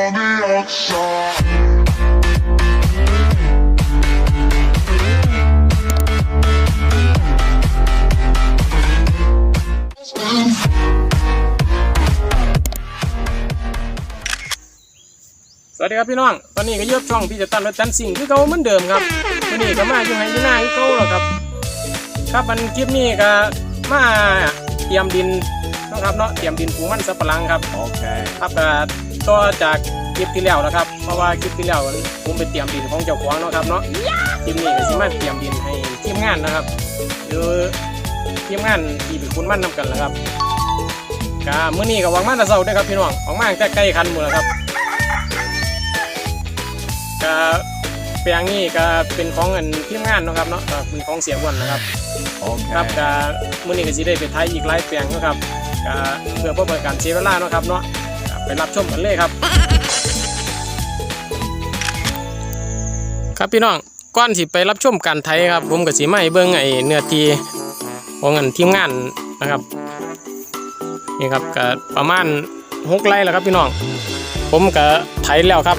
on the outside. สวัสดีครับพี่น้อง ตอนนี้ก็อยืบช่องพี่จะตันรถจันสิ่งคือเก่าเหมือนเดิมครับวันนี้ก็มาอยู่ให้อยู่หน้าคือเก่าแล้วครับ ครับมันคลิปนี้ก็มาเตรียมดินเนาะครับเนาะเตรียมดินปลูกมันสับปะหลังครับ Okay. ครับก็ ต่อจากคลิปที่แล้วนะครับ เพราะว่าคลิปที่แล้วผมไปเตรียมดินของเจ้าของเนาะครับเนาะคลิปนี้ก็สิมาเตรียมดินให้ทีมงานนะครับหรือทีมงานที่เป็นคุณมั่นนำกันแหละครับก็มื้อนี้ก็หวังมาแต่เช้าเด้อครับพี่น้องออกมาตั้งแต่ใกล้คันหมดแล้วครับก็แปลงนี้ก็เป็นของเงินทีมงานเนาะครับเนาะก็เป็นของเสียอ้วนนะครับครับ Okay. ก็มื้อนี้ก็สิได้ไปไทยอีกหลายแปลงเนาะครับก็เพื่อบ่เป็นการเสียเวลาเนาะครับเนาะก็ ไปรับชมกันเลยครับ ครับพี่น้องก่อนสิไปรับชมการไทยครับ ผมก็สิมาให้เบิ่งไอเนื้อทีของอันทีมงานนะครับนี่ครับก็ประมาณ6ไร่แล้วครับพี่น้อง ผมก็ไถแล้วครับ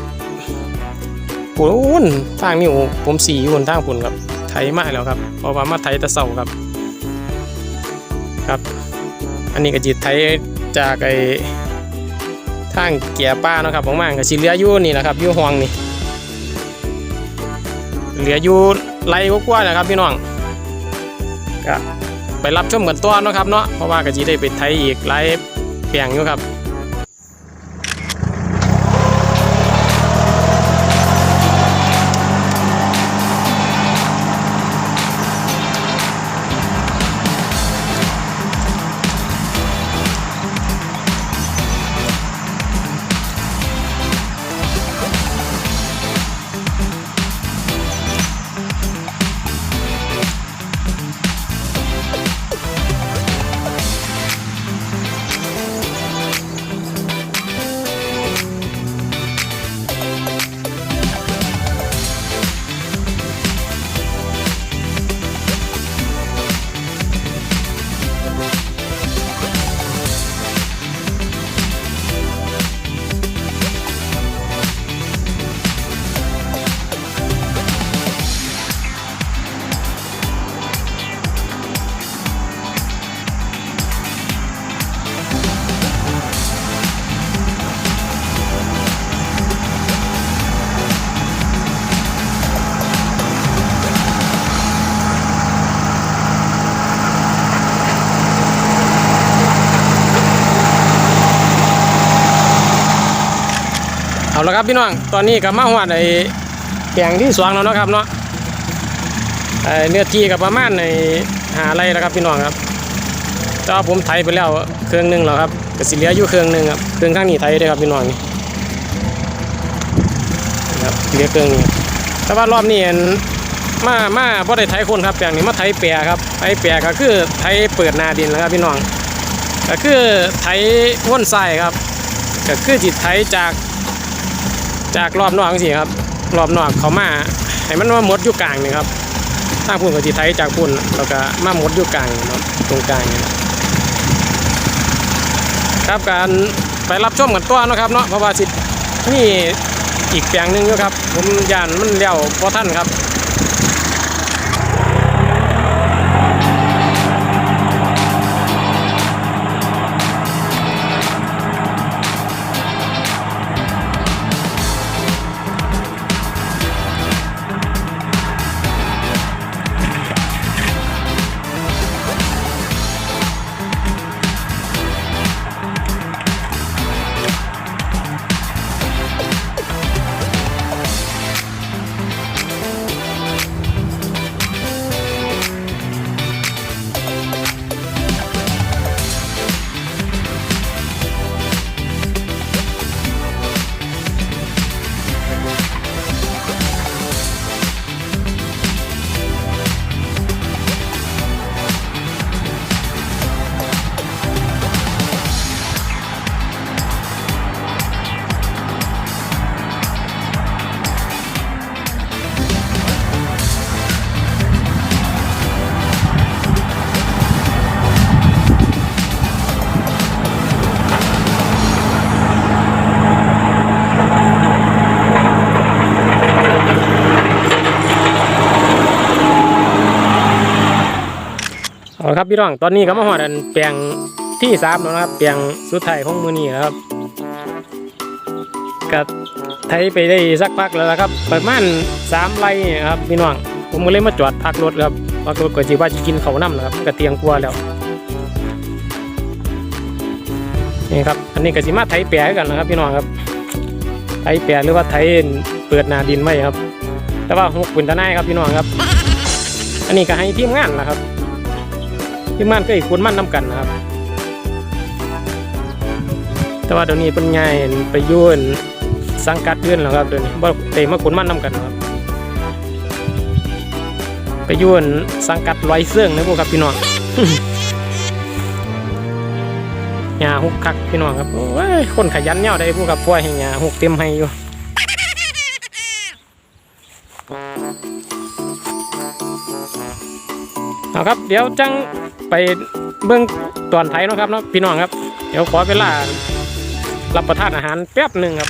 ปุ่นทางนี้ผมสีอยู่บนทางปุ่นครับไถมาแล้วครับเพราะว่ามาไถแตะเสาครับครับ อันนี้ก็จิตไทยจากไอ ทางเกียร์ป้าเนาะครับของมันก็สิเหลืออยู่นี่แหละครับอยู่ห้องนี่เหลืออยู่ไรกว้าๆนะครับพี่น้องก็ไปรับชมกันตัวเนาะครับเนาะเพราะว่าก็จิได้ไปไทยอีกไลายแปลงอยู่ครับ เอาละครับพี่น้อง ตอนนี้ก็มาหวดไอ้แปลงที่สวงแล้วเนาะครับเนาะเนื้อที่กับประมาณในหาไรแล้วครับพี่น้องครับแต่ว่าผมไถไปแล้วเครื่องหนึงแล้วครับก็สิเหลืออยู่เครื่องหนึงครับเครื่องข้างนี้ไถได้ครับพี่น้องนี่ครับเหลือเครื่องนี้แต่ว่ารอบนี้มามาบ่ได้ไถคนครับแปลงนี้มาไถแปรครับไถแปรก็คือไถเปิดนาดินแล้วครับพี่น้องก็คือไถว่นทรายครับก็คือจิตไถจาก จากรอบนอกสิครับ รอบนอกเขามาให้มันมาหมดอยู่กลางนี่ครับสร้างพุ่นกับจีไทยจากพุ่นแล้วก็มาหมดอยู่กลางครับตรงกลางนี่ครับการไปรับชมกันตัวนะครับเนาะเพราะว่าสินี่อีกแปลงหนึ่งนะครับ ผมยานมันเลี้ยวพอท่านครับ เอาครับพี่น้องตอนนี้ก็มาหอดันแปลงที่สามแล้วนะครับแปลงสุดท้ายของมือนี้แล้วครับก็ไทยไปได้สักพักแล้วละครับประมาณสามไร่ครับพี่น้องผมก็เลยมาจอดพักรถครับพักรถก็จีว่าจะกินเขาน้ำนะครับก็เตียงกลัวแล้วนี่ครับอันนี้ก็สิมาไทยแปลกันนะครับพี่น้องครับไทยแปลหรือว่าไทยเปิดนาดินไว้ครับ แต่ว่าหกปืนตะไนาครับพี่น้องครับ อันนี้ก็ให้ทีมงานนะครับ ทีมงานก็อีกคนมั่นน้กันนะครับ แต่ว่าเดี๋ยวนี้เป็นไงไปยุ่นสังกัดยื่นแล้วครับเดี๋ยวนี้บ่เตะมาคนมั่นน้กันครับ ไปยุ่นสังกัดร้อยเสื่องนะพวกครับพี่น้องหญ้าหุกคักพี่น้องครับโอ้ยคนขยันเนี่ยได้พวกกับพวกให้หาหุกเต็มให้อยู่เอาครับ เดี๋ยวจัง ไปเบื้องตอนไทยเนาะครับเนาะพี่น้องครับ เดี๋ยวขอเวลารับประทานอาหารแป๊บหนึ่งครับ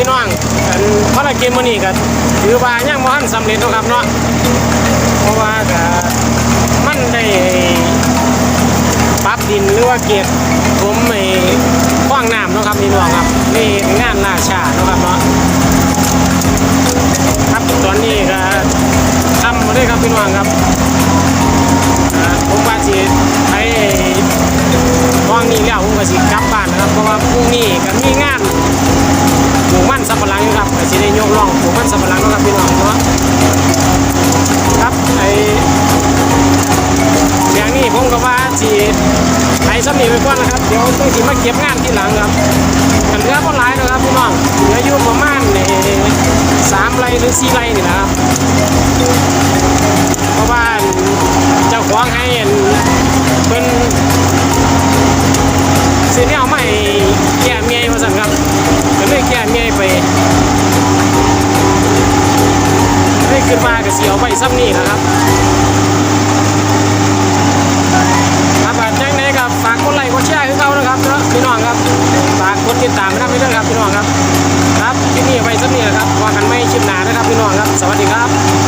พี่น้องอันภารกิจมื้อนี้ก็ถือว่ายังบ่ทันสำเร็จเนาะครับเนาะเพราะว่าก็มันได้ปรับดินหรือว่าเก็บผมไอ้ขว้างน้ำเนาะครับพี่น้องครับนี่งานล่าช้าเนาะครับเนาะครับตอนนี้ก็ทำมาด้วยครับพี่น้องครับผมว่าสิไอ้ว่างนี้แล้วผมก็สิกลับบ้านนะครับเพราะว่าพรุ่งนี้ก็มี ไอ้สำนีไปก่อนนะครับ เดี๋ยวต้องสิมาเก็บงานที่หลังครับกันเหลือบ่หลายนะครับพี่น้องเหลืออยู่ประมาณนี่สามไรหรือสี่ไรนี่นะครับ เพราะว่าเจ้าของให้เป็นสิเนี่ยเอาไม่แก้เมียมาสั่งครับก็เลยแก้เมียไปได้ขึ้นมาก็เสียวไปซ้ำนี่นะครับ สวัสดีครับ